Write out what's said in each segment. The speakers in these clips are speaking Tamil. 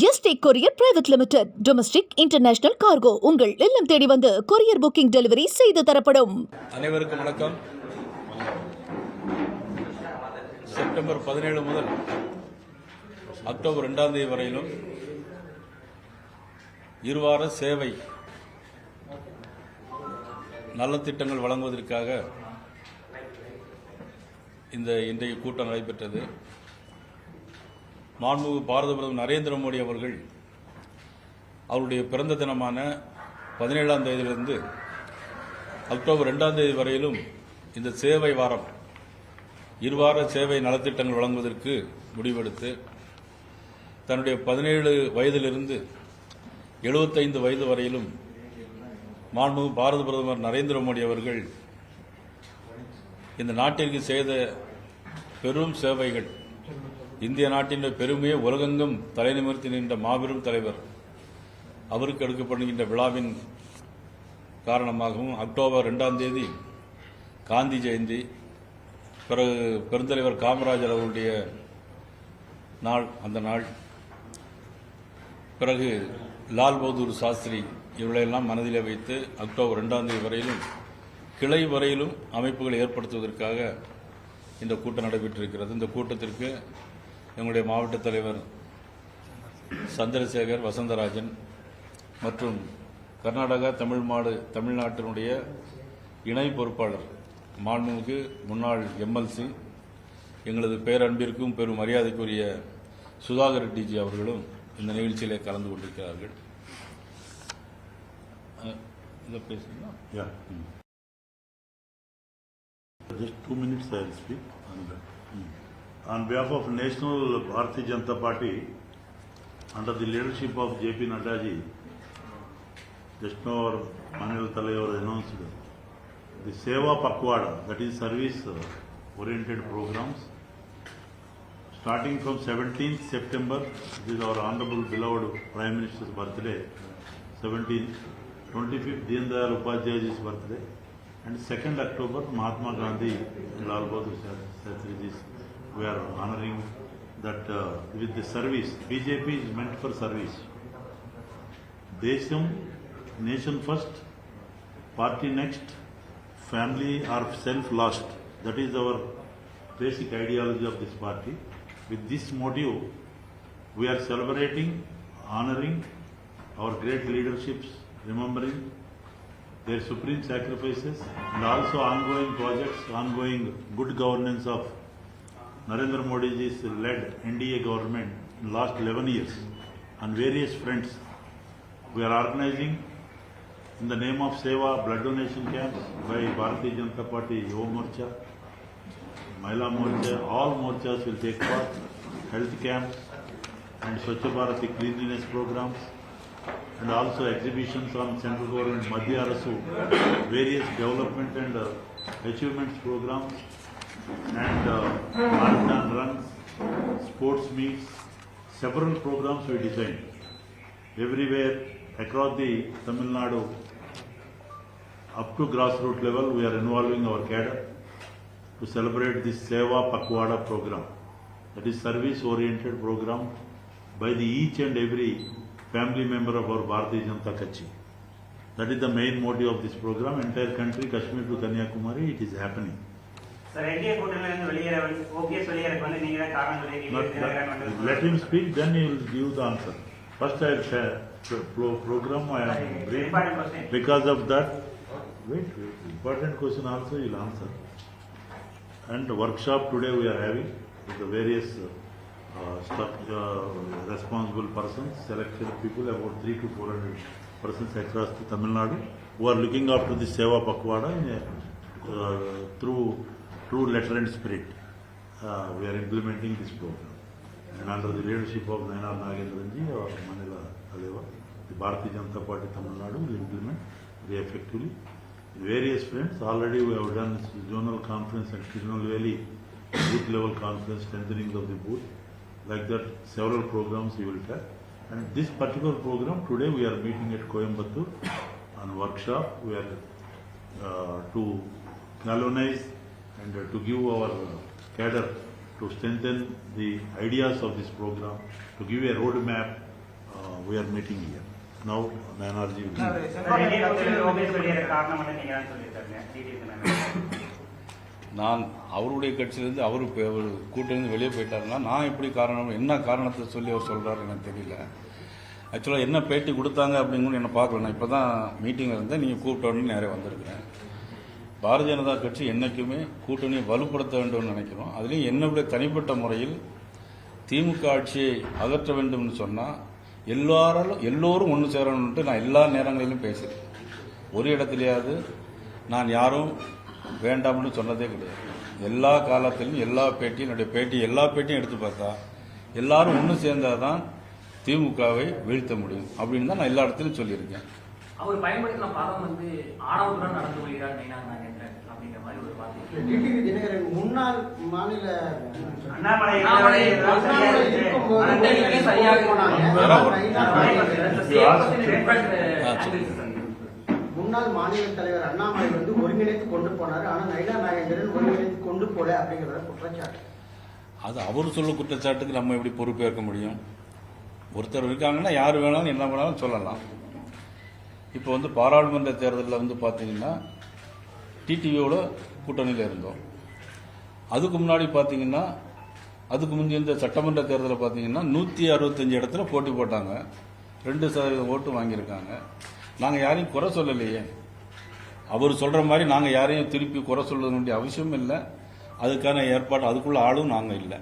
ST courier private limited domestic international cargo உங்கள் இல்லம் தேடி வந்து கொரியர் புக்கிங் டெலிவரி செய்து தரப்படும். அனைவருக்கும் வணக்கம். செப்டம்பர் பதினேழு முதல் அக்டோபர் ரெண்டாம் தேதி வரையிலும் இருவார சேவை நலத்திட்டங்கள் வழங்குவதற்காக இந்த இன்றைய கூட்டம் நடைபெற்றது. மாண்புமிகு பாரத பிரதமர் நரேந்திர மோடி அவர்கள் அவருடைய பிறந்த தினமான பதினேழாம் தேதியிலிருந்து அக்டோபர் ரெண்டாம் தேதி வரையிலும் இந்த சேவை வாரம் இருவார சேவை நலத்திட்டங்கள் வழங்குவதற்கு முடிவெடுத்து தன்னுடைய பதினேழு வயதிலிருந்து எழுபத்தைந்து வயது வரையிலும் மாண்பு பாரத பிரதமர் நரேந்திர மோடி அவர்கள் இந்த நாட்டிற்கு செய்த பெரும் சேவைகள். இந்திய நாட்டின் பெருமையை உலகெங்கும் தலைநிமிர்த்தி நின்ற மாபெரும் தலைவர். அவருக்கு எடுக்கப்படுகின்ற விழாவின் காரணமாகவும் அக்டோபர் ரெண்டாம் தேதி காந்தி ஜெயந்தி பிறகு பெருந்தலைவர் காமராஜர் அவருடைய நாள் அந்த நாள். பிறகு லால் பகதூர் சாஸ்திரி இவர்களையெல்லாம் மனதிலே வைத்து அக்டோபர் ரெண்டாம் தேதி வரையிலும் கிளை வரையிலும் அமைப்புகளை ஏற்படுத்துவதற்காக இந்த கூட்டம் நடைபெற்றிருக்கிறது. இந்த கூட்டத்திற்கு எங்களுடைய மாவட்ட தலைவர் சந்திரசேகர் வசந்தராஜன் மற்றும் கர்நாடகா தமிழ் மாடு தமிழ்நாட்டினுடைய இணை பொறுப்பாளர் மாண்புமிகு முன்னாள் எம்எல்சி எங்களது பேரன்பிற்கும் பெரும் மரியாதைக்குரிய சுதாகர் ரெட்டிஜி அவர்களும் இந்த நிகழ்ச்சியிலே கலந்து கொண்டிருக்கிறார்கள். இதை பேசுங்களா Yeah. Just two minutes I will speak. On that. Behalf of National Bharatiya Janata Party, under the leadership of J.P. Nadda ji, just now our Manil Talayor announced the Seva Pakwada, that is service oriented programs. Starting from 17th September, this is our honorable beloved Prime Minister's birthday, 17th, 25th Deen Dayal Upadhyayji's birthday, and 2nd October Mahatma Gandhi and Lal Bahadur Shastriji's. We are honoring that uh, with the service. BJP is meant for service. Desham, nation first, party next, family or self last. That is our basic ideology of this party. With this motive, we are celebrating, honoring our great leaderships, remembering their supreme sacrifices and also ongoing projects, ongoing good governance of Narendra Modi ji's led NDA government in last 11 years on various fronts. We are organizing in the name of Seva blood donation camps by Bharatiya Janata Party Yuva Morcha, Mahila Morcha, all morchas will take part, health camps and Swachh Bharati cleanliness programs and also exhibitions on central government Madhya Arasu, various development and uh, achievements programs and uh, runs, sports meets, several programs we designed. Everywhere across the Tamil Nadu, up to grassroots level, we are involving our cadre to celebrate this Seva Pakwada program. That is service oriented program by the each and every family member of our Bharatiya Janata Kachi. That is the main motive of this program. Entire country, Kashmir to Kanyakumari, it is happening. Sir NDA கூட்டணியில இருந்து வெளியேற ஓபிஎஸ் வெளியேறக்கு வந்து நீங்க தான் காரணம் Not சொல்லியிருக்கீங்க தினகரன் that, வந்து let him speak, then he will give the answer. First I will share the pro- program I am brief. Important question. Because of that, wait, wait, important question also he will answer. And workshop today we are having with the various uh, stuff, uh, responsible persons, selected people, about three to four hundred persons across the Tamil Nadu, who are looking after the Seva Pakwada in a, uh, through true letter and spirit. Uh, we are implementing this program. And under the leadership of Nayanar Nagendranji or Manila Aleva, the Bharatiya Janata Party Tamil Nadu will implement very effectively. Various friends, already we have done zonal conference and at valley booth level conference, strengthening of the booth. Like that, several programs we will have. And this particular program, today we are meeting at Coimbatore on workshop. We are uh, to galvanize and uh, to give our uh, cadre to strengthen the ideas of this program, to give a roadmap we are meeting here. Now, Dinakaran நான் அவருடைய கட்சியிலேருந்து அவரு அவர் கூட்டிலிருந்து வெளியே போயிட்டாருன்னா நான் எப்படி காரணம் என்ன காரணத்தை சொல்லி அவர் சொல்கிறாரு எனக்கு தெரியல. ஆக்சுவலாக என்ன பேட்டி கொடுத்தாங்க அப்படிங்கன்னு என்ன பார்க்கல. நான் இப்போ தான் மீட்டிங்கில் இருந்தேன் நீங்கள் கூப்பிட்டோன்னு நேரே வந்திருக்கிறேன். பாரதிய ஜனதா கட்சி என்றைக்குமே கூட்டணியை வலுப்படுத்த வேண்டும்னு நினைக்கிறோம். அதுலேயும் என்னுடைய தனிப்பட்ட முறையில் திமுக ஆட்சியை அகற்ற வேண்டும்னு சொன்னால் எல்லாராலும் எல்லோரும் ஒன்று சேரணும்ன்ட்டு நான் எல்லா நேரங்களிலும் பேசுகிறேன் ஒரு இடத்துலையாவது நான் யாரும் வேண்டாம்னு சொன்னதே கிடையாது. எல்லா காலத்திலும் எல்லா பேட்டியும் என்னுடைய பேட்டி எல்லா பேட்டியும் எடுத்து பார்த்தா எல்லாரும் ஒன்று சேர்ந்தால் தான் திமுகவை வீழ்த்த முடியும் அப்படின்னு தான் நான் எல்லா இடத்துலையும் சொல்லியிருக்கேன். அவர் பயன்படுத்தின பதம் வந்து ஆணவத்துடன் நடந்து கொள்கிறார் நைனா நாகேந்திரன் அப்படிங்கிற மாதிரி ஒரு வார்த்தை. டிடிவி தினகரன் முன்னாள் மாநில. முன்னாள் மாநில தலைவர் அண்ணாமலை வந்து ஒருங்கிணைத்து கொண்டு போனாரு. ஆனா நயினா நாகேந்திரன் ஒருங்கிணைத்து கொண்டு போல அப்படிங்கறத குற்றச்சாட்டு. அது அவர் சொல்ல குற்றச்சாட்டுக்கு நம்ம எப்படி பொறுப்பேற்க முடியும்? ஒருத்தர் இருக்காங்கன்னா யார் வேணாலும் என்ன வேணாலும் சொல்லலாம். இப்போ வந்து பாராளுமன்ற தேர்தலில் வந்து பார்த்தீங்கன்னா டிடிவியோட கூட்டணியில் இருந்தோம். அதுக்கு முன்னாடி பார்த்தீங்கன்னா அதுக்கு முந்தைய இந்த சட்டமன்ற தேர்தலில் பார்த்தீங்கன்னா நூற்றி அறுபத்தஞ்சு இடத்துல போட்டி போட்டாங்க. ரெண்டு சதவீதம் ஓட்டு வாங்கியிருக்காங்க. நாங்கள் யாரையும் குறை சொல்லலையே. அவர் சொல்கிற மாதிரி நாங்கள் யாரையும் திருப்பி குறை சொல்ல வேண்டிய அவசியம் இல்லை. அதுக்கான ஏற்பாடு அதுக்குள்ள ஆளும் நாங்கள் இல்லை.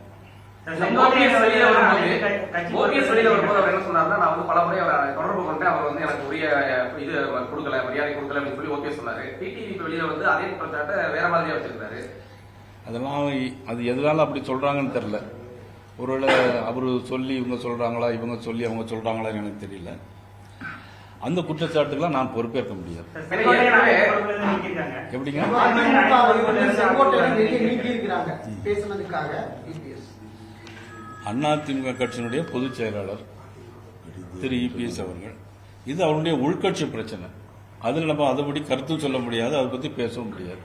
வெளியில வரும்போது கட்சி ஓபிஎஸ் வெளியில வரும்போது அவர் என்ன சொன்னார்னா நான் வந்து பல முறை அவரை தொடர்பு கொண்டேன். அவர் வந்து எனக்கு உரிய இது கொடுக்கல மரியாதை கொடுக்கல அப்படின்னு சொல்லி ஓபிஎஸ் சொன்னாரு. டிடிவி வெளியில வந்து அதே குற்றச்சாட்டை வேற மாதிரியா வச்சிருக்காரு அதெல்லாம் அது எதனால அப்படி சொல்றாங்கன்னு தெரியல. ஒருவேளை அவர் சொல்லி இவங்க சொல்றாங்களா இவங்க சொல்லி அவங்க சொல்றாங்களான்னு எனக்கு தெரியல. அந்த குற்றச்சாட்டுக்கெல்லாம் நான் பொறுப்பேற்க முடியாது. எப்படிங்க? அதிமுக கட்சியினுடைய பொதுச் செயலாளர் திரு இபிஎஸ் அவர்கள். இது அவருடைய உள்கட்சி பிரச்சனை. அதில் நம்ம அதுபடி கருத்தும் சொல்ல முடியாது அதை பத்தி பேசவும் முடியாது.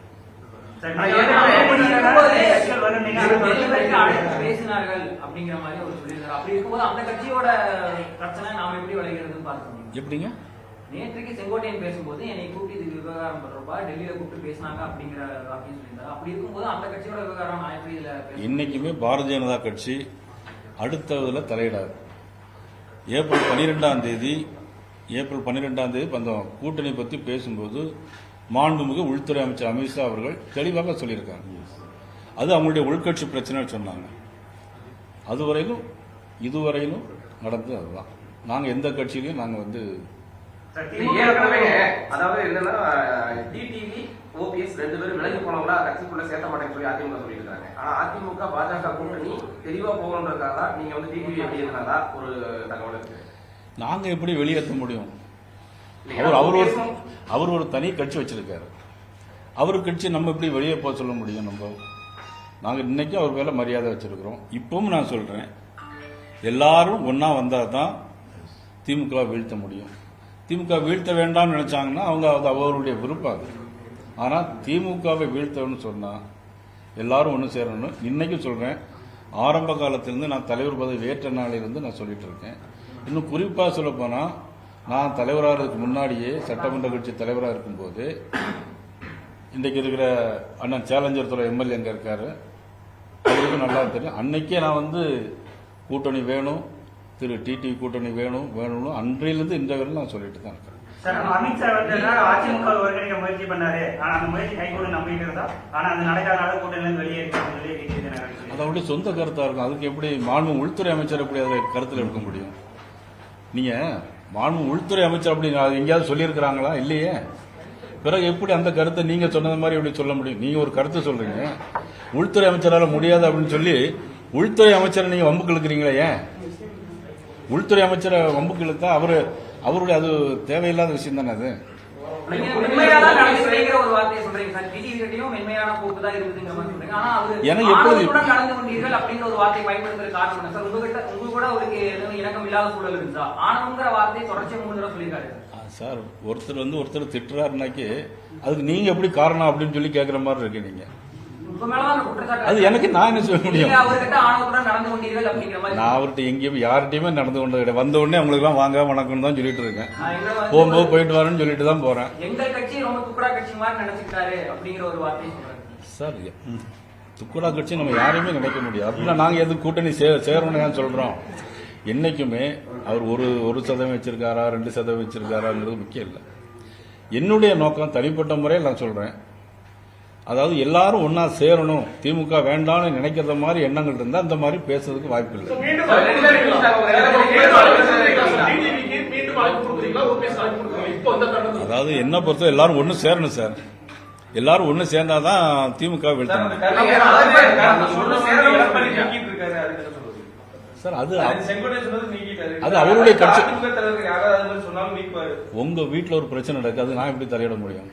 எப்படிங்க? நேற்றுக்கு செங்கோட்டையன் பேசும்போது என்னை கூப்பிட்டு இதுக்கு விவகாரம் பண்றப்பா டெல்லியில கூப்பிட்டு பேசினாங்க அப்படிங்கிற வாக்கியம் சொல்லியிருந்தாரு. அப்படி இருக்கும்போது அந்த கட்சியோட விவகாரம் நான் எப்படி இதுல இன்னைக்குமே பாரதிய ஜனதா கட்சி அடுத்ததுல தலையிடாது. ஏப்ரல் பன்னிரெண்டாம் தேதி ஏப்ரல் பன்னிரெண்டாம் தேதி அந்த கூட்டணி பற்றி பேசும்போது மாண்புமிகு உள்துறை அமைச்சர் அமித்ஷா அவர்கள் தெளிவாக சொல்லியிருக்காங்க. அது அவங்களுடைய உள்கட்சி பிரச்சனைன்னு சொன்னாங்க. அதுவரையிலும் இதுவரையிலும் நடந்தது அதுதான். நாங்கள் எந்த கட்சியிலையும் நாங்கள் வந்து அதாவது என்னன்னா டிடிவி ஓபிஎஸ் ரெண்டு பேரும் விலகி போனவங்களா கட்சிக்குள்ள சேர்த்த மாட்டேன்னு சொல்லி அதிமுக சொல்லியிருக்காங்க. ஆனா அதிமுக பாஜக கூட்டணி தெளிவா போகணுன்றதுக்காக தான் நீங்க வந்து டிடிவி எப்படி இருந்தா ஒரு தகவல் இருக்கு? நாங்கள் எப்படி வெளியேற்ற முடியும்? அவர் அவர் ஒரு அவர் ஒரு தனி கட்சி வச்சிருக்காரு. அவர் கட்சி நம்ம எப்படி வெளியே போக சொல்ல முடியும் நம்ம? நாங்கள் இன்னைக்கும் அவர் மேல மரியாதை வச்சிருக்கிறோம். இப்பவும் நான் சொல்றேன். எல்லாரும் ஒண்ணா வந்தால் தான் திமுக வீழ்த்த முடியும். திமுக வீழ்த்த வேண்டாம்னு நினைச்சாங்கன்னா அவங்க அது அவருடைய விருப்பம் அது. ஆனால் திமுகவை வீழ்த்தவன்னு சொன்னால் எல்லாரும் ஒன்று சேரணும்னு இன்னைக்கும் சொல்கிறேன் ஆரம்ப காலத்திலேருந்து நான் தலைவர் பதவி ஏற்ற நாளிலிருந்து நான் சொல்லிட்டு இருக்கேன். இன்னும் குறிப்பாக சொல்லப்போனால் நான் தலைவராகிறதுக்கு முன்னாடியே சட்டமன்ற கட்சி தலைவராக இருக்கும்போது இன்றைக்கு இருக்கிற அண்ணன் சேலஞ்சர் துறை எம்எல்ஏ எங்கே இருக்காரு. அவருக்கும் நல்லா தெரியும். அன்னைக்கே நான் வந்து கூட்டணி வேணும் திரு டிடி கூட்டணி வேணும் வேணும்னு அன்றையிலிருந்து இன்றைய வரையும் நான் சொல்லிட்டு தான் இருக்கேன் சார் அமித்ஷா வந்து அதிமுக ஒருங்கிணைக்க முயற்சி பண்ணாரு. ஆனா அந்த முயற்சி கைகூட நம்பிட்டு இருந்தா ஆனா அது நடக்காதனால கூட்டணியில வெளியே அது சொந்த கருத்தா இருக்கும். அதுக்கு எப்படி மாண்பு உள்துறை அமைச்சர் எப்படி அதை கருத்தில் எடுக்க முடியும்? நீங்க மாண்பு உள்துறை அமைச்சர் அப்படி எங்கேயாவது சொல்லியிருக்கிறாங்களா? இல்லையே. பிறகு எப்படி அந்த கருத்தை நீங்க சொன்னது மாதிரி எப்படி சொல்ல முடியும்? நீங்க ஒரு கருத்தை சொல்றீங்க. உள்துறை அமைச்சரால் முடியாது அப்படின்னு சொல்லி உள்துறை அமைச்சரை நீங்க வம்புக்கு இழுக்கிறீங்களே ஏன்? உள்துறை அமைச்சரை வம்புக்கு இழுத்தா அவரு அவருடைய அது தேவையில்லாத விஷயம் தானே அது? எனக்கு ஆ, சார் ஒருத்தர் வந்து ஒருத்தர் திட்டுறாருனாக்கி அதுக்கு நீங்க எப்படி காரணம் அப்படின்னு சொல்லி கேட்குற மாதிரி இருக்கு நீங்க. அது எனக்கு நான் என்ன சொல்ல முடியும்? நான் அவர்கிட்ட எங்கேயும் யார்கிட்டயுமே நடந்து கொண்டது கிடையாது. வந்த உடனே அவங்களுக்குலாம் வாங்க வணக்கம் தான் சொல்லிட்டு இருக்கேன். போகும்போது போயிட்டு வரேன்னு சொல்லிட்டு தான் போறேன். எங்கள் கட்சி ரொம்ப துக்குடா கட்சி மாதிரி நினைச்சுக்கிட்டாரு அப்படிங்கிற ஒரு வார்த்தையை சொல்றாரு. சார் துக்குடா கட்சி நம்ம யாரையுமே நினைக்க முடியாது. அப்படின்னா நாங்க எது கூட்டணி சே சேரணும்னு ஏன் சொல்றோம். என்னைக்குமே அவர் ஒரு ஒரு சதவீதம் வச்சிருக்காரா ரெண்டு சதவீதம் வச்சிருக்காராங்கிறது முக்கியம் இல்லை. என்னுடைய நோக்கம் தனிப்பட்ட முறையில் நான் சொல்றேன். அதாவது எல்லாரும் ஒன்னா சேரணும். திமுக வேண்டாம்னு நினைக்கிற மாதிரி எண்ணங்கள் இருந்தா அந்த மாதிரி பேசுறதுக்கு வாய்ப்பு இல்லை. அதாவது என்ன பொறுத்த எல்லாரும் ஒன்று சேரணும் சார். எல்லாரும் ஒன்று சேர்ந்தாதான் திமுக வீழ்த்தணும். சார் அது அது அவருடைய கட்சி உங்க வீட்ல ஒரு பிரச்சனை நடக்கு அது நான் எப்படி தலையிட முடியும்?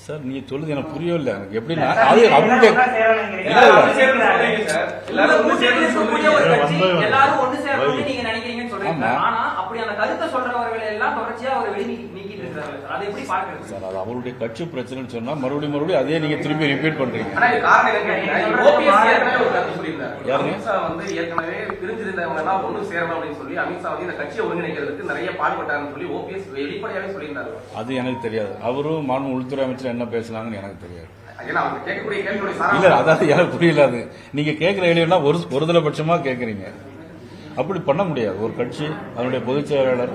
சார். நீங்க சொல்லுது எனக்கு புரியவில்லை எனக்கு எப்படின்னா அது சார். அது அவருடைய கட்சி பிரச்சனைன்னு சொன்னா மறுபடியும் மறுபடியும் அதே நீங்க திருப்பி ரிப்பீட் பண்றீங்க. யாருங்க? பிரிஞ்சிருந்தவங்க எல்லாம் ஒண்ணு சேரணும் அப்படின்னு சொல்லி அமித்ஷா வந்து இந்த கட்சியை ஒருங்கிணைக்கிறதுக்கு நிறைய பாடுபட்டாருன்னு சொல்லி ஓபிஎஸ் வெளிப்படையாவே சொல்லியிருந்தாரு. அது எனக்கு தெரியாது. அவரும் மாநில உள்துறை அமைச்சர் என்ன பேசுனாங்கன்னு எனக்கு தெரியாது. இல்ல அதாவது எனக்கு புரியல அது. நீங்க கேட்கிற கேள்வினா ஒரு ஒருதலை பட்சமா கேட்கறீங்க. அப்படி பண்ண முடியாது. ஒரு கட்சி அதனுடைய பொதுச் செயலாளர்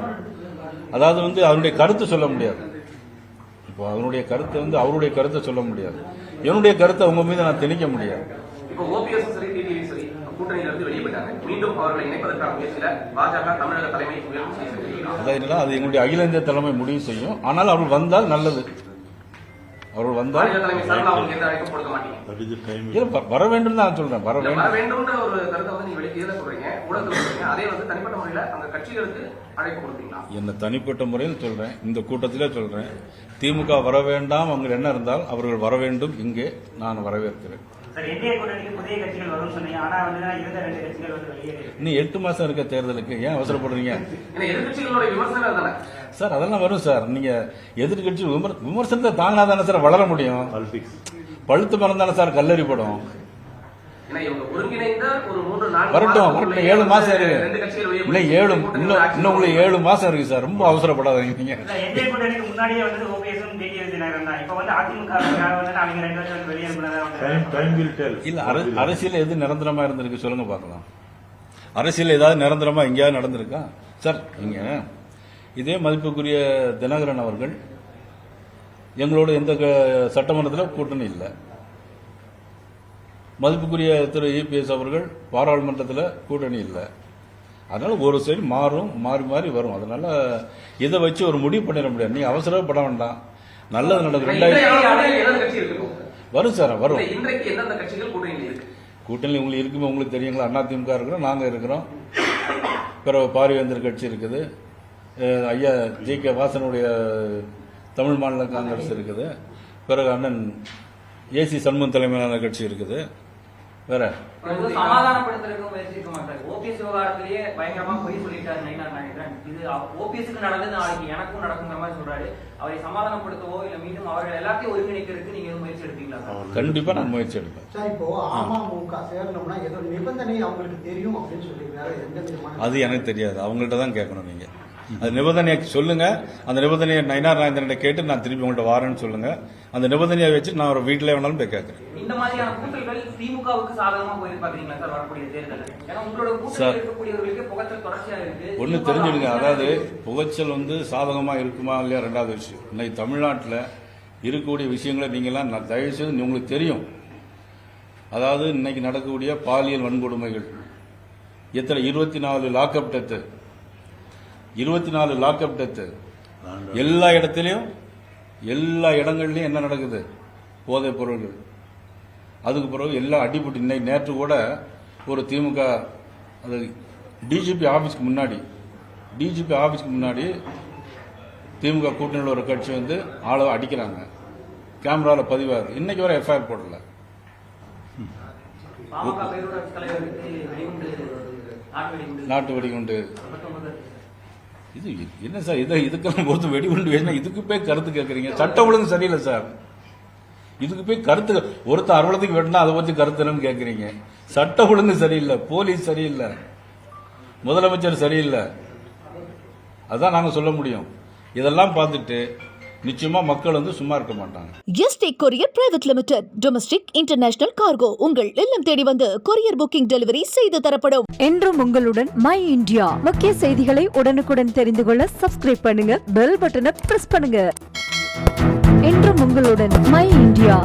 அதாவது வந்து அவருடைய கருத்து சொல்ல முடியாது. இப்போ அதனுடைய கருத்தை வந்து அவருடைய கருத்தை சொல்ல முடியாது. என்னுடைய கருத்தை உங்க மீது நான் திணிக்க முடியாது இப்போ ஓபிஎஸ் சரி டிடிவி சரி கூட்டணியில இருந்து வெளியே போயிட்டாங்க மீண்டும் அவர்களை இணைப்பதற்கான முயற்சியில பாஜக தமிழக தலைமை முயற்சி அது எங்களுடைய அகில இந்திய தலைமை முடிவு செய்யும். ஆனால் அவர்கள் வந்தால் நல்லது. அவர்கள் வந்தால் வர வேண்டும் தான் நான் சொல்றேன். வர வேண்டும் வர வேண்டும்ன்ற ஒரு கருத்தை வந்து நீங்க வெளியே தான் சொல்றீங்க. ஊடகத்தில் சொல்றீங்க. அதே வந்து தனிப்பட்ட முறையில அந்த கட்சிகளுக்கு அழைப்பு கொடுப்பீங்களா? என்ன தனிப்பட்ட முறையில் சொல்றேன். இந்த கூட்டத்திலே சொல்றேன். திமுக வர வேண்டாம். அவங்க என்ன இருந்தால் அவர்கள் வர வேண்டும். இங்கே நான் வரவேற்கிறேன். இன்னும் எட்டு மாசம் இருக்க தேர்தலுக்கு ஏன் அவசரப்படுறீங்க? சார் அதெல்லாம் வரும் சார். நீங்க எதிர்கட்சி விமர் விமர்சனத்தை தாங்கினா தானே சார் வளர முடியும். பழுத்து மரம் தானே சார் கல்லறி படும் வரட்டும் வரட்டும். ஏழு மாசம் இருக்கு போய் ஏழு. இன்னும் இன்னும் உங்களுக்கு ஏழு மாசம் இருக்கு சார். ரொம்ப அவசரப்படாதீங்க நீங்க. இல்ல முன்னாடியே வந்து tell. இல்ல அர- அரசியல் எது நிரந்தரமா இருந்திருக்கு சொல்லுங்க பார்க்கலாம். அரசியல் ஏதாவது நிரந்தரமா எங்கேயாவது நடந்திருக்கா? சார் நீங்க இதே மதிப்புக்குரிய தினகரன் அவர்கள் எங்களோட எந்த க- சட்டமன்றத்தில் கூட்டணி இல்லை. மதிப்புக்குரிய திரு இபிஎஸ் அவர்கள் பாராளுமன்றத்தில் கூட்டணி இல்லை. அதனால ஒரு சைடு மாறும் மாறி மாறி வரும். அதனால இதை வச்சு ஒரு முடிவு பண்ணிட முடியாது. நீங்க அவசரப்பட வேண்டாம். நல்லது நடக்கும். ரெண்டாயிரம்? வரும் சார் வரும். கூட்டணி உங்களுக்கு இருக்குமே உங்களுக்கு தெரியுங்களா? அண்ணா திமுக இருக்கிறோம் நாங்கள் இருக்கிறோம். பிறகு பாரிவேந்தர் கட்சி இருக்குது. ஐயா ஜி. கே. வாசனுடைய தமிழ் மாநில காங்கிரஸ் இருக்குது. பிறகு அண்ணன் ஏசி சண்முகம் தலைமையிலான கட்சி இருக்குது. வேற? சமாதானப்படுத்துறதுக்கு முயற்சி இருக்க மாட்டாரு ஓபிஎஸ் விவகாரத்திலேயே பயங்கரமா பொய் சொல்லிட்டாரு நயினார் நாகேந்திரன் இது ஓபிஎஸ்க்கு நடந்தது நாளைக்கு எனக்கும் நடக்குங்கிற மாதிரி சொல்றாரு. அவரை சமாதானப்படுத்தவோ இல்ல மீண்டும் அவர்கள் எல்லாத்தையும் ஒருங்கிணைக்கிறதுக்கு நீங்க எதுவும் முயற்சி எடுப்பீங்களா சார்? கண்டிப்பா நான் முயற்சி எடுப்பேன். சார் இப்போ அமமுக சேரணும்னா ஏதோ நிபந்தனை அவங்களுக்கு தெரியும் அப்படின்னு சொல்லியிருக்காரு. அது எனக்கு தெரியாது. அவங்கள்ட்ட தான் கேட்கணும் நீங்க. அது நிபந்தனையை சொல்லுங்க. அந்த நிபந்தனையை நயினார் நாயந்திரன் கேட்டு நான் திருப்பி உங்கள்கிட்ட வாரேன்னு சொல்லுங்க. அந்த நிபந்தனையை வச்சு நான் ஒரு வீட்டிலே வேணாலும் போய் கேட்கறேன். இந்த மாதிரியான கூட்டல்கள் திமுகவுக்கு சாதகமா போயிருக்கு பாத்தீங்களா சார் வரக்கூடிய தேர்தல் ஏன்னா உங்களோட சார். கூட்டத்தில் இருக்கக்கூடியவர்களுக்கு புகச்சல் தொடர்ச்சியா இருக்கு. ஒன்று திமுக தெரிஞ்சுடுங்க. அதாவது. புகைச்சல் வந்து சாதகமா இருக்குமா இல்லையா ரெண்டாவது விஷயம். இன்னைக்கு தமிழ்நாட்டில் இருக்கக்கூடிய விஷயங்களை நீங்களாம் நான் தயவு செய்து உங்களுக்கு தெரியும். அதாவது இன்னைக்கு நடக்கக்கூடிய பாலியல் வன்கொடுமைகள். எத்தனை? இருபத்தி நாலு லாக்அப் டெத்து. இருபத்தி நாலு லாக்அப் டெத்து எல்லா இடத்துலையும் எல்லா இடங்கள்லையும் என்ன நடக்குது? போதைப் பொருள்கள். அதுக்கு பிறகு எல்லாம் அடிபட்டு இன்னைக்கு நேற்று கூட ஒரு திமுக அது டிஜிபி ஆஃபீஸ்க்கு முன்னாடி டிஜிபி ஆஃபீஸ்க்கு முன்னாடி திமுக கூட்டணியில் ஒரு கட்சி வந்து ஆளை அடிக்கிறாங்க. கேமராவில் பதிவாகுது இன்னைக்கு வரை எஃப்ஐஆர் போடல. நாட்டு வெடிகுண்டு. இது என்ன சார் இதை இதுக்கெல்லாம் பொறுத்து வெடிகுண்டு வேணும் இதுக்கு போய் கருத்து கேட்குறீங்க? சட்ட ஒழுங்கு சரியில்லை சார். இதுக்கு போய் கருத்து ஒருத்தர் அறுவலத்துக்கு வெட்டினா அதை பற்றி கருத்து என்னன்னு கேட்குறீங்க. சட்ட ஒழுங்கு சரியில்லை போலீஸ் சரியில்லை முதலமைச்சர் சரியில்லை. அதான் நாங்கள் சொல்ல முடியும். இதெல்லாம் பார்த்துட்டு நிச்சயமா மக்கள் வந்து சும்மா இருக்க மாட்டாங்க. ST courier private limited domestic international cargo உங்கள் இல்லம் தேடி வந்து கொரியர் புக்கிங் டெலிவரி செய்து தரப்படும். என்றும் உங்களுடன் மை இந்தியா முக்கிய செய்திகளை உடனுக்குடன் தெரிந்து கொள்ள சப்ஸ்கிரைப் பண்ணுங்க. பெல் பட்டனை பிரஸ் பண்ணுங்க. என்றும் உங்களுடன் மை இந்தியா